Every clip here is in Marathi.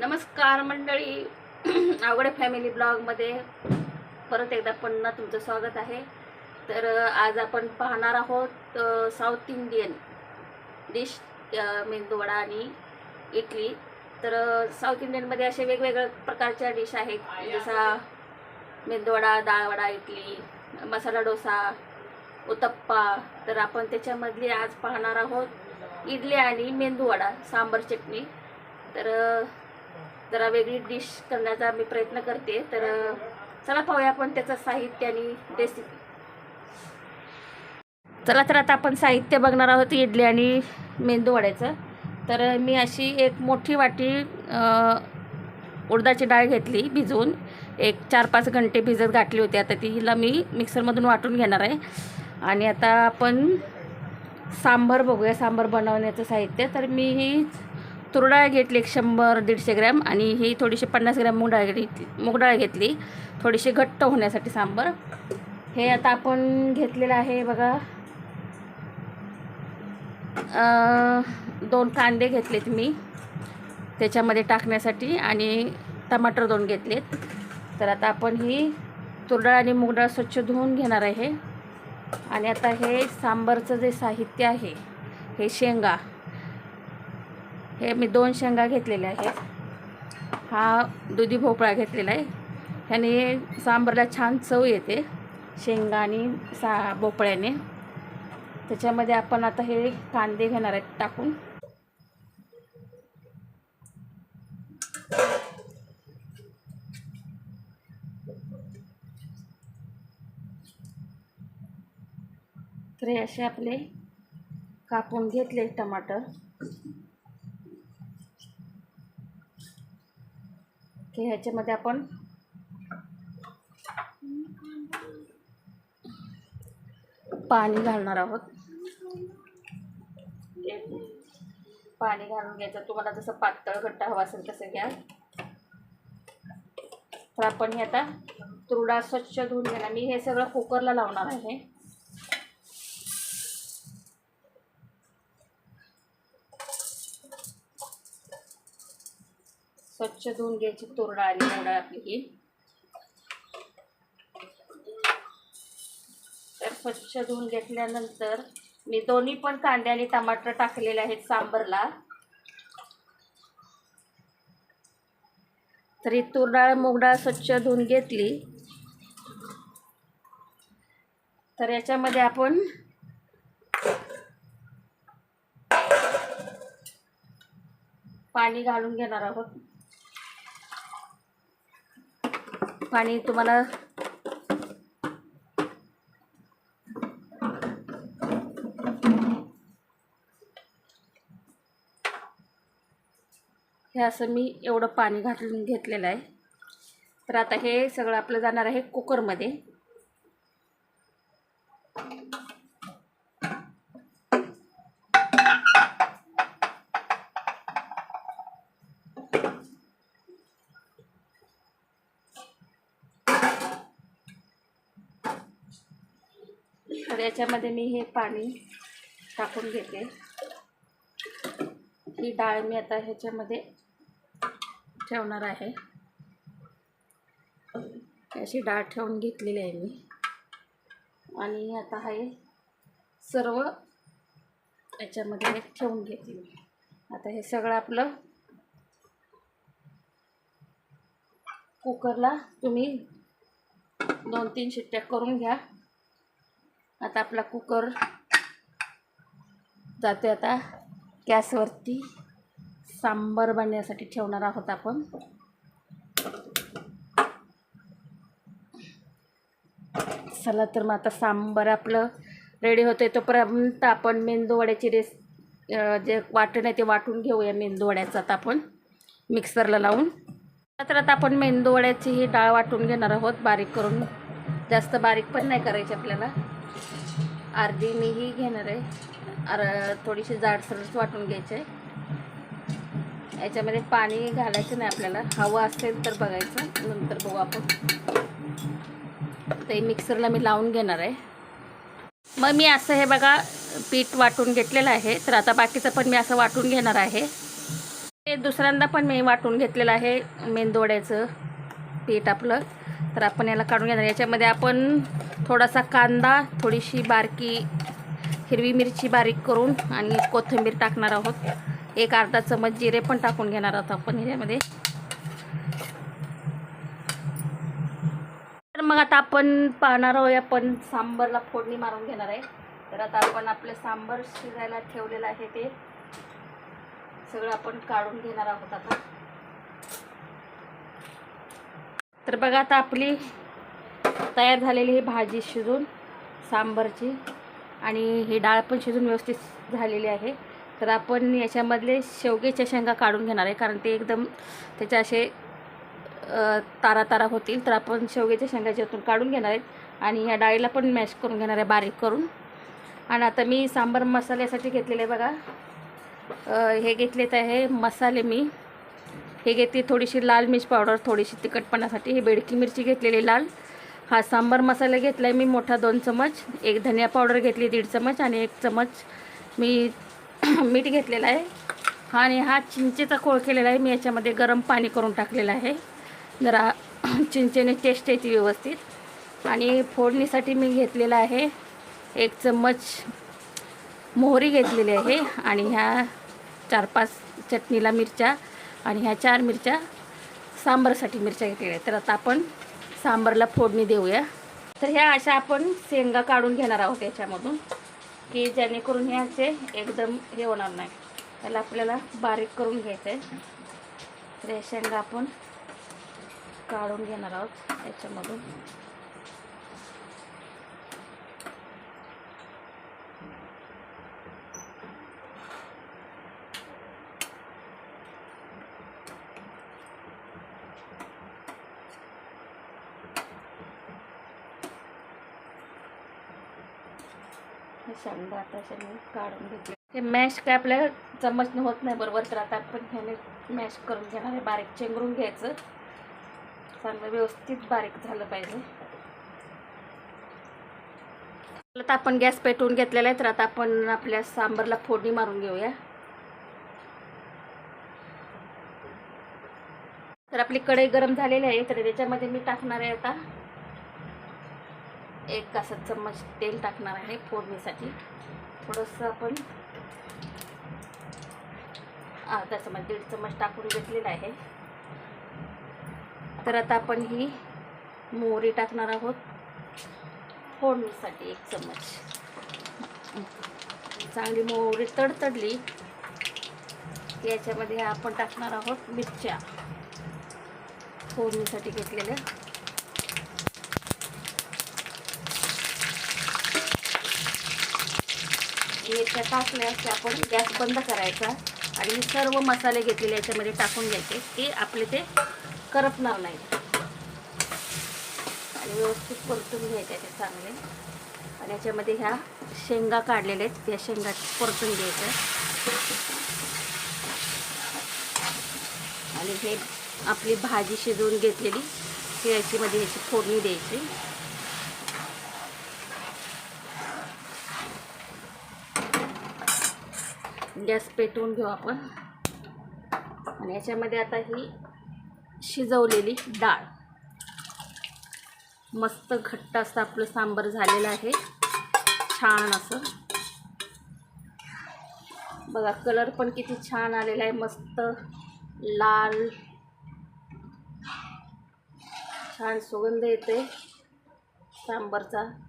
नमस्कार मंडळी. आवडे फॅमिली ब्लॉगमध्ये परत एकदा पुन्हा तुमचं स्वागत आहे. तर आज आपण पाहणार आहोत साऊथ इंडियन डिश मेंदूवडा आणि इडली. तर साऊथ इंडियनमध्ये असे वेगवेगळ्या प्रकारच्या डिश आहेत. जसा मेंदूवडा डाळवडा इडली मसाला डोसा उत्तप्पा. तर आपण त्याच्यामधली आज पाहणार आहोत इडली आणि मेंदूवडा सांबर चटणी. तर जरा वेगळी डिश करण्याचा मी प्रयत्न करते. तर चला पाहूया आपण त्याचं साहित्य आणि रेसिपी चला तर आता आपण साहित्य बघणार आहोत इडली आणि मेंदू वड्याचं. तर मी अशी एक मोठी वाटी उडदाची डाळ घेतली भिजवून. एक चार पाच घंटे भिजत घातली होती. आता ती हिला मी मिक्सरमधून वाटून घेणार आहे. आणि आता आपण सांबार बघूया सांबार बनवण्याचं साहित्य. तर मी ही तुरडाळ घेतली एक शंभर दीडशे ग्रॅम आणि ही थोडीशी पन्नास ग्रॅम मूग डाळ घेतली मूग डाळ घेतली. थोडीशी घट्ट होण्यासाठी सांबर. हे आता आपण घेतलेलं आहे बघा. दोन कांदे घेतलेत मी त्याच्यामध्ये टाकण्यासाठी आणि टमाटर दोन घेतलेत. तर आता आपण ही तुरडाळ आणि मूगडाळ स्वच्छ धुवून घेणार आहे. आणि आता हे सांबरचं जे साहित्य आहे हे शेंगा. हे मी दोन शेंगा घेतलेल्या आहेत. हा दुधी भोपळा घेतलेला आहे. ह्याने सांबारला छान चव येते. शेंगा आणि सा भोपळ्याने. त्याच्यामध्ये आपण आता हे कांदे घेणार आहेत टाकून. तर हे असे आपले कापून घेतले टमाटर. की ह्याच्यामध्ये आपण पाणी घालणार आहोत. पाणी घालून घ्यायचं. तुम्हाला जसं पातळ घट्ट हवा असेल तसं घ्या. तर आपण हे आता तुरडा स्वच्छ धुवून घेणार. मी हे सगळं कुकरला लावणार आहे. स्वच्छ धुवून घ्यायची तुरडा आणि मोडा आपली ही. तर स्वच्छ धुवून घेतल्यानंतर मी दोन्ही पण कांदे आणि टमाटर टाकलेले आहेत सांबरला. तरी तूर डाळ मूग डाळ स्वच्छ धुवून घेतली. तर याच्यामध्ये आपण पाणी घालून घेणार आहोत. पाणी तुम्हाला हे असं मी एवढं पाणी घालून घेतलेलं आहे. तर आता हे सगळं आपलं जाणार आहे कुकरमध्ये. याच्यामध्ये मी हे पाणी टाकून घेते. ही डाळ मी आता ह्याच्यामध्ये ठेवणार आहे. अशी डाळ ठेवून घेतलेली आहे मी. आणि आता हे सर्व याच्यामध्ये ठेवून घेते. मी आता हे सगळं आपलं कुकरला तुम्ही दोन तीन शिट्ट्या करून घ्या. आता आपला कुकर जाते आता. गॅसवरती सांबार बनण्यासाठी ठेवणार आहोत आपण. चला तर मग आता सांबार आपलं रेडी होते तोपर्यंत आपण मेंदूवड्याची रेस जे वाटण आहे ते वाटून घेऊया मेंदूवड्याचं आता आपण. मिक्सरला लावून. तर आता आपण मेंदूवड्याची ही डाळ वाटून घेणार आहोत. बारीक करून. जास्त बारीक पण नाही करायची आपल्याला. अर्धी मी ही घेणार आहे. अर थोडीशी जाडसरच वाटून घ्यायची आहे. याच्यामध्ये पाणी घालायचं नाही आपल्याला. हवं असेल तर बघायचं. नंतर बघू आपण. ते मिक्सरला मी लावून घेणार आहे. मग मी असं हे बघा पीठ वाटून घेतलेलं आहे. तर आता बाकीचं पण मी असं वाटून घेणार आहे. ते दुसऱ्यांदा पण मी वाटून घेतलेलं आहे. मेंदोड्याचं पीठ आपलं. तर आपण याला काढून घेणार. याच्यामध्ये आपण थोडासा कांदा थोडीशी बारकी हिरवी मिरची बारीक करून आणि कोथिंबीर टाकणार आहोत. एक अर्धा चमच जिरे पण टाकून घेणार आहोत आपण ह्याच्यामध्ये तर मग आता आपण पाहणार आहोत आपण सांबरला फोडणी मारून घेणार आहे. तर आता आपण आपलं सांबर शिजायला ठेवलेलं आहे ते. सगळं आपण काढून घेणार आहोत आता. तर बघा आता आपली तयार झालेली ही भाजी शिजून सांबरची. आणि ही डाळ पण शिजून व्यवस्थित झालेली आहे. तर आपण याच्यामधले शेवग्याच्या शेंगा काढून घेणार आहे कारण ते एकदम त्याचे असे तारा तारा होतील. तर आपण शेवग्याच्या शेंगा ज्यातून काढून घेणार आहेत आणि या डाळीला पण मॅश करून घेणार आहे बारीक करून. आणि आता मी सांबार मसाल्यासाठी घेतलेले आहे बघा. हे घेतलेत आहे मसाले मी. हे घेते थोडीशी लाल मिर्च पावडर थोडीशी तिखटपणासाठी. ही बेडकी मिरची घेतलेली लाल. हा सांबार मसाला घेतला आहे मी मोठा दोन चमच. एक धनिया पावडर घेतली दीड चमच. आणि एक चमच मी मीठ घेतलेला आहे. हा आणि हा चिंचेचा कोळ केलेला आहे. मी याच्यामध्ये गरम पाणी करून टाकलेलं आहे. जरा चिंचेने टेस्ट येते व्यवस्थित. आणि फोडणीसाठी मी घेतलेला आहे एक चम्मच मोहरी घेतलेली आहे. आणि ह्या चार पाच चटणीला मिरच्या. आणि ह्या चार मिरच्या सांबारसाठी मिरच्या घेतलेल्या तर आता आपण सांबारला फोडणी देऊया. तर ह्या अशा आपण शेंगा काढून घेणार आहोत याच्यामधून की जेणेकरून हे असे एकदम हे होणार नाही. त्याला आपल्याला बारीक करून घ्यायचं आहे तर शेंगा आपण काढून घेणार आहोत याच्यामधून. हे शेंगा आता अशा मी काढून घेतले. हे मॅश काय आपल्या चम्मचनं होत नाही बरोबर तर आता आपण ह्याने मॅश करून घेणार आहे. बारीक चेंगरून घ्यायचं. चांगलं व्यवस्थित बारीक झालं पाहिजे. आता आपण गॅस पेटवून घेतलेला आहे तर आता आपण आपल्या सांबरला फोडणी मारून घेऊया. तर आपली कढई गरम झालेली आहे तर त्याच्यामध्ये मी टाकणार आहे आता. एक कासा चम्मच तेल टाकणार आहे फोडणीसाठी. थोडंसं आपण अर्धा चम्मच दीड चम्मच टाकून घेतलेला आहे. तर आता आपण ही मोहरी टाकणार आहोत. फोडणीसाठी एक चम्मच चांगली मोहरी तडतडली. याच्यामध्ये आपण टाकणार आहोत मिरच्या. फोडणीसाठी घेतलेल्या. मिरच्या टाकल्या की आपण गॅस बंद करायचा आणि हे सर्व मसाले घेतलेले याच्यामध्ये टाकून घ्यायचे. की आपले ते करपणार नाही आणि व्यवस्थित परतून घ्यायचे ते चांगले. आणि याच्यामध्ये ह्या शेंगा काढलेल्या आहेत त्या शेंगा परतून घ्यायच्या. आणि हे आपली भाजी शिजवून घेतलेली ती याच्यामध्ये ह्याची फोडणी द्यायची. गॅस पेटवून घेऊ आपण. आणि याच्यामध्ये आता ही शिजवलेली डाळ. मस्त घट्ट असं आपलं सांबर झालेलं आहे. छान असं. बघा कलर पण किती छान आलेला आहे. मस्त लाल. छान सुगंध येते सांबरचा.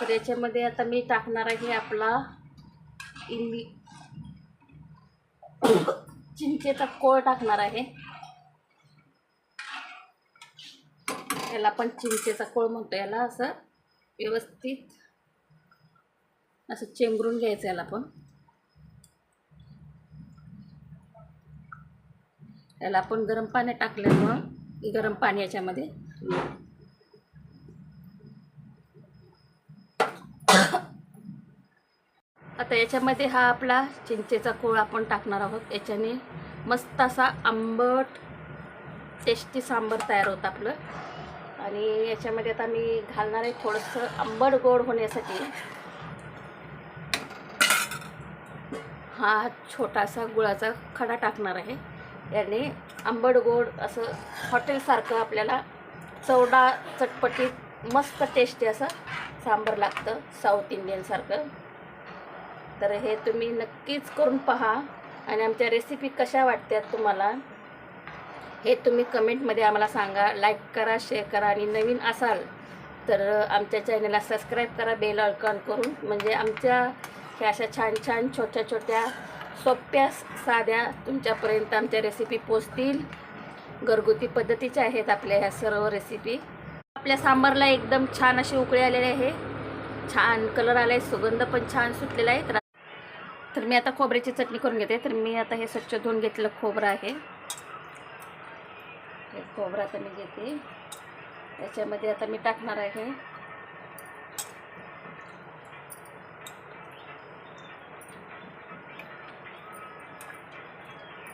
तर याच्यामध्ये आता मी टाकणार आहे आपला इली चिंचेचा कोळ टाकणार आहे. याला आपण चिंचेचा कोळ म्हणतो याला असं व्यवस्थित असं चेंगरून घ्यायचं याला पण. याला आपण गरम पाणी टाकल्यामुळं गरम पाणी याच्यामध्ये. आता याच्यामध्ये हा आपला चिंचेचा कोळ आपण टाकणार आहोत. याच्याने मस्त असा आंबट टेस्टी सांबर तयार होतं आपलं. आणि याच्यामध्ये आता मी घालणार आहे थोडंसं आंबट गोड होण्यासाठी. हा छोटासा गुळाचा खडा टाकणार आहे. याने आंबट गोड असं हॉटेलसारखं आपल्याला चवडा चटपटीत मस्त टेस्टी असं सांबर लागतं साऊथ इंडियनसारखं तर हे तुम्ही नक्कीच करून पहा. आणि आमच्या रेसिपी कशा वाटतात तुम्हाला? हे तुम्ही कमेंटमध्ये आम्हाला सांगा. लाईक करा शेअर करा आणि नवीन असाल तर आमच्या चॅनलला सबस्क्राईब करा बेल ऑलकॉन करून. म्हणजे आमच्या ह्या अशा छान छान छोट्या छोट्या सोप्या साध्या तुमच्यापर्यंत आमच्या रेसिपी पोचतील घरगुती पद्धतीच्या आहेत आपल्या ह्या सर्व रेसिपी आपल्या सांबारला एकदम छान अशी उकळी आलेली आहे. छान कलर आला आहे सुगंध पण छान सुटलेला आहे. तर तर मी आता खोबऱ्याची चटणी करून घेते. तर मी आता हे स्वच्छ धुवून घेतलेलं खोबरं आहे. हे खोबरं आता मी घेते. त्याच्यामध्ये आता मी टाकणार आहे.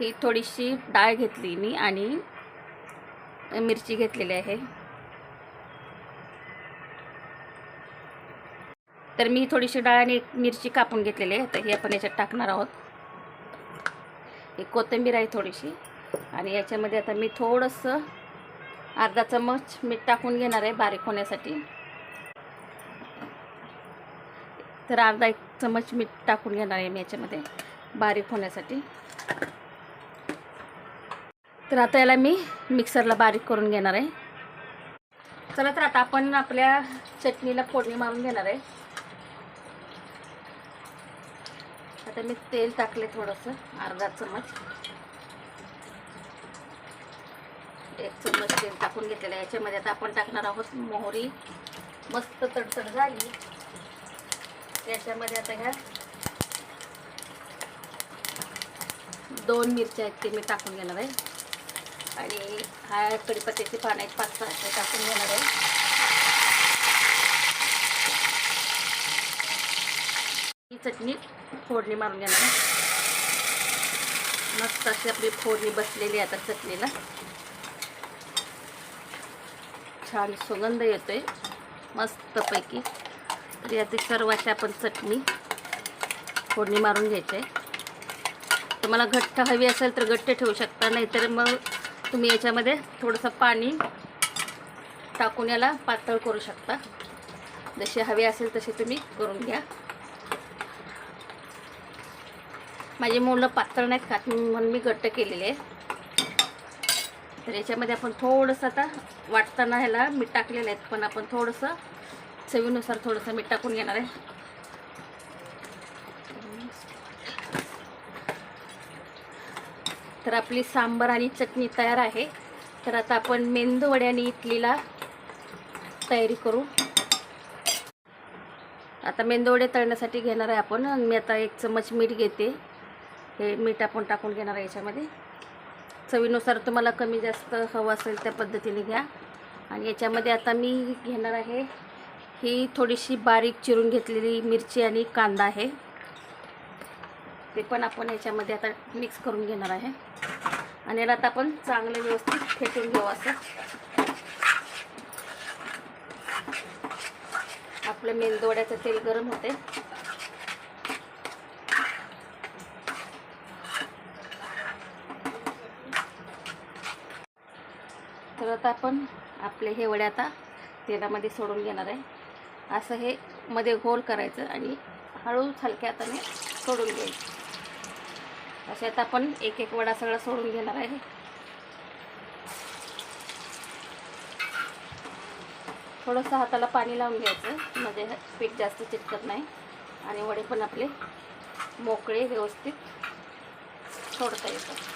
ही थोडीशी डाळ घेतली मी आणि मिरची घेतलेली आहे. तर मी थोडीशी डाळ आणि एक मिरची कापून घेतलेली आहे. तर हे आपण याच्यात टाकणार आहोत. ही कोथिंबीर आहे थोडीशी. आणि याच्यामध्ये आता मी थोडंसं अर्धा चमच मीठ टाकून घेणार आहे बारीक होण्यासाठी. तर अर्धा एक चमच मीठ टाकून घेणार आहे मी याच्यामध्ये बारीक होण्यासाठी. तर आता याला मी मिक्सरला बारीक करून घेणार आहे. चला तर आता आपण आपल्या चटणीला फोडणी मारून घेणार आहे. आता मी तेल टाकले थोडंसं अर्धा चमच एक चम्मच तेल टाकून घेतलेलं आहे. याच्यामध्ये आता आपण टाकणार आहोत मोहरी. मस्त तडतड झाली. याच्यामध्ये आता ह्या दोन मिरच्या आहेत ते मी टाकून घेणार आहे. आणि हा कडीपत्त्याची पानं आहेत पाच सहा ते टाकून घेणार आहे. ही चटणी. फोडणी मारून घेणार मस्त अशी आपली फोडणी बसलेली आहे आता चटणीला. छान सुगंध येतोय मस्तपैकी. तर याची सर्व अशी आपण चटणी फोडणी मारून घ्यायची आहे. तुम्हाला घट्ट हवी असेल तर घट्ट ठेवू शकता नाहीतर मग तुम्ही याच्यामध्ये थोडंसं पाणी टाकून याला पातळ करू शकता. जशी हवी असेल तशी तुम्ही करून घ्या. माझी मुलं पातळ नाहीत खात म्हणून मी घट्ट केलेले. आहे तर याच्यामध्ये आपण थोडंसं आता वाटताना ह्याला मीठ टाकलेलं आहेत पण आपण थोडंसं चवीनुसार थोडंसं मीठ टाकून घेणार आहे. तर आपली सांबर आणि चटणी तयार आहे. तर आता आपण मेंदू वडे आणि इडलीला तयारी करू. आता मेंदू वडे तळण्यासाठी घेणार आहे आपण आणि मी आता एक चमच मीठ घेते. हे मीठ आपण टाकून घेणार आहे याच्यामध्ये. चवीनुसार तुम्हाला कमी जास्त हवं असेल त्या पद्धतीने घ्या. आणि याच्यामध्ये आता मी घेणार आहे ही थोडीशी बारीक चिरून घेतलेली मिरची आणि कांदा आहे. ते पण आपण याच्यामध्ये आता मिक्स करून घेणार आहे. आणि याला आता आपण चांगलं व्यवस्थित फेटून घेऊ असं. आपलं मेंदोड्याचं तेल गरम होते तर आता आपण आपले हे वडे आता तेलामध्ये सोडून घेणार आहे. असं हे मध्ये होल करायचं आणि हळू हलक्या हाताने सोडून घ्यायचं. असे आता आपण एक एक वडा सगळा सोडून घेणार आहे. थोडंसं हाताला पाणी लावून घ्यायचं. म्हणजे पीठ जास्त चिटकत नाही. आणि वडे पण आपले मोकळे व्यवस्थित सोडता येतात.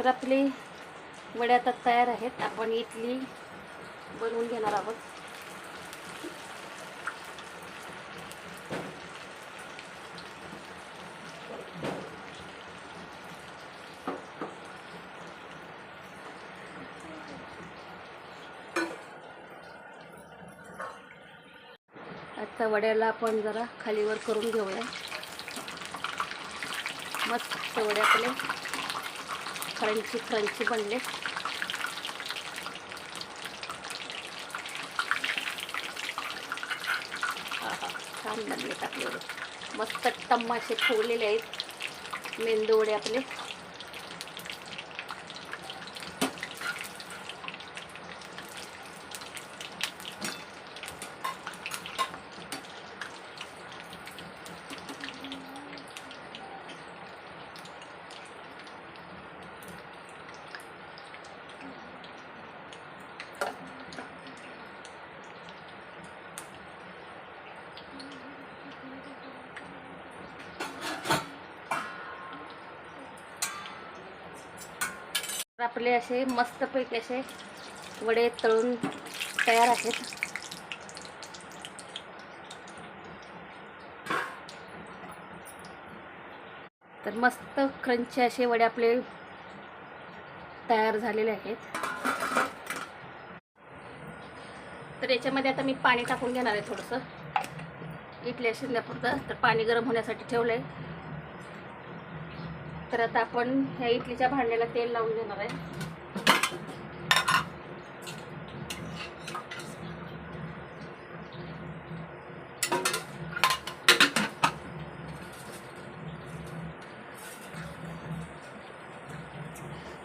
तर आपली वड्या आता तयार आहेत. आपण इडली बनवून घेणार आहोत. आता वड्याला आपण जरा खालीवर करून घेऊया. मस्त वडे आपले क्रंची क्रंची बनले. छान बनले आपले. मस्त टम्माशे ठेवलेले आहेत. मेंदू वडे आपले. तर आपले असे मस्तपैकी असे वडे तळून तयार आहेत. तर मस्त क्रंची असे वडे आपले तयार झालेले आहेत. तर याच्यामध्ये आता मी पाणी टाकून घेणार आहे थोडंसं. इडल्या शिंद्यापुरतं तर पाणी गरम होण्यासाठी ठेवलं आहे तर आता आपण ह्या इडलीच्या भांड्याला तेल लावून देणार आहे.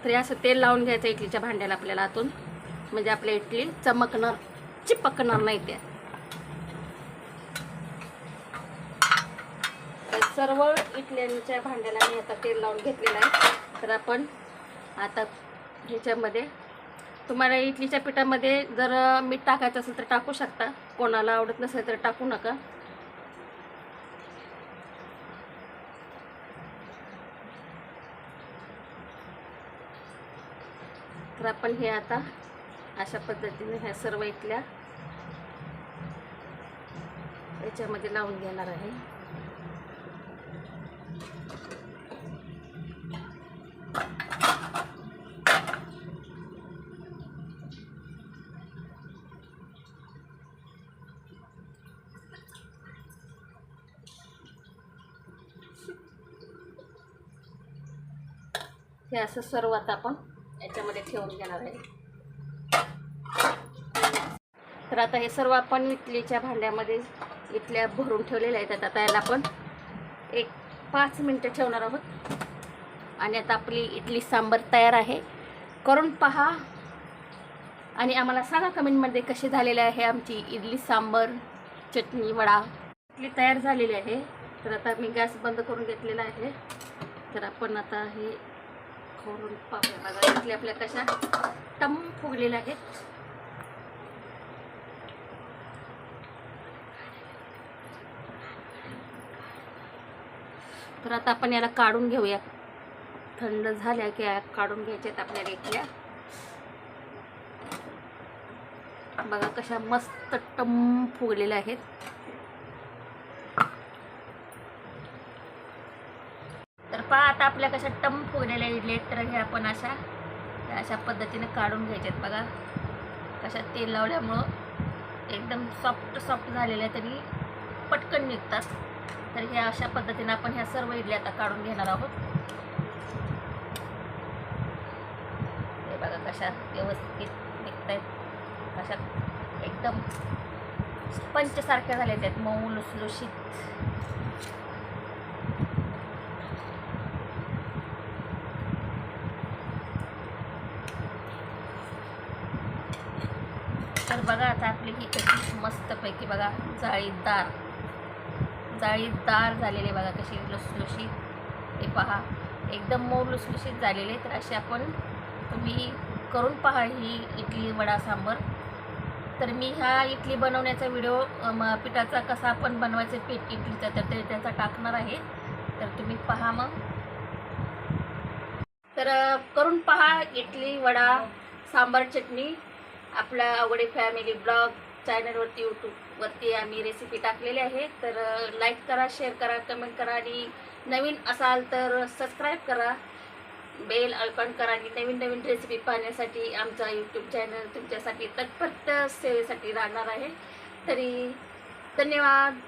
तर असं तेल लावून घ्यायचं इडलीच्या भांड्याला आपल्याला आतून. म्हणजे आपल्या इडली चमकणार चिपकणार नाही त्या सर्व इटल्यांच्या भांड्याला मी आता तेल लावून घेतलेलं आहे. तर आपण आता ह्याच्यामध्ये तुम्हाला इडलीच्या पिठामध्ये जर मीठ टाकायचं असेल तर टाकू शकता. कोणाला आवडत नसेल तर टाकू नका. तर आपण हे आता अशा पद्धतीने ह्या सर्व इथल्या याच्यामध्ये लावून घेणार आहे. असं सर्व आता आपण याच्यामध्ये ठेवून घेणार आहे. तर आता हे सर्व आपण इडलीच्या भांड्यामध्ये इटल्या भरून ठेवलेल्या आहेत. आता याला आपण एक पाच मिनटं ठेवणार आहोत. आणि आता आपली इडली सांबर तयार आहे. करून पहा. आणि आम्हाला सांगा कमेंटमध्ये कशी झालेली आहे आमची इडली सांबर चटणी वडा. इडली तयार झालेली आहे. तर आता मी गॅस बंद करून घेतलेला आहे. तर आपण आता हे खोडून पापड बघा इडली आपल्या कशा टम फुगलेल्या आहेत. तर आता आपण याला काढून घेऊया. थंड झाल्या की काढून घ्यायच्यात आपल्या इथल्या बघा कशा मस्त टम फुगलेल्या आहेत. पहा आता आपल्या कशा टम फुगलेल्या इडली आहेत तर हे आपण अशा अशा पद्धतीने काढून घ्यायच्यात बघा. कशा तेल लावल्यामुळं एकदम सॉफ्ट सॉफ्ट झालेल्या तरी पटकन निघतात. तर ह्या अशा पद्धतीने आपण ह्या सर्व इडल्या आता काढून घेणार आहोत. हे बघा कशा व्यवस्थित निघत आहेत कशा एकदम पंचसारख्या झाल्या आहेत मऊ लुसलुशीत तर बघा आता आपली ही कशी मस्तपैकी बघा जाळीदार. जाळीदार झालेले बघा कशी लुसलुशीत. हे पहा एकदम मऊ लुसलुशीत झालेले तर असे आपण तुम्ही करून पहा ही इडली वडा सांबर. तर मी ह्या इडली बनवण्याचा व्हिडिओ पिठाचा कसा आपण बनवायचं पीठ इडलीचा तर ते त्याचा टाकणार आहे. तर तुम्ही पहा मग. तर करून पहा इडली वडा सांबार चटणी. आपला आवडे फॅमिली ब्लॉग चॅनलवरती यूट्यूबवरती आम्ही रेसिपी टाकलेली आहे. तर लाईक करा शेअर करा कमेंट करा आणि नवीन असाल तर सबस्क्राईब करा. बेल आयकॉन करा आणि नवीन नवीन रेसिपी पाहण्यासाठी आमचा यूट्यूब चॅनल तुमच्यासाठी तत्पर्य सेवेसाठी राहणार आहे. तरी धन्यवाद.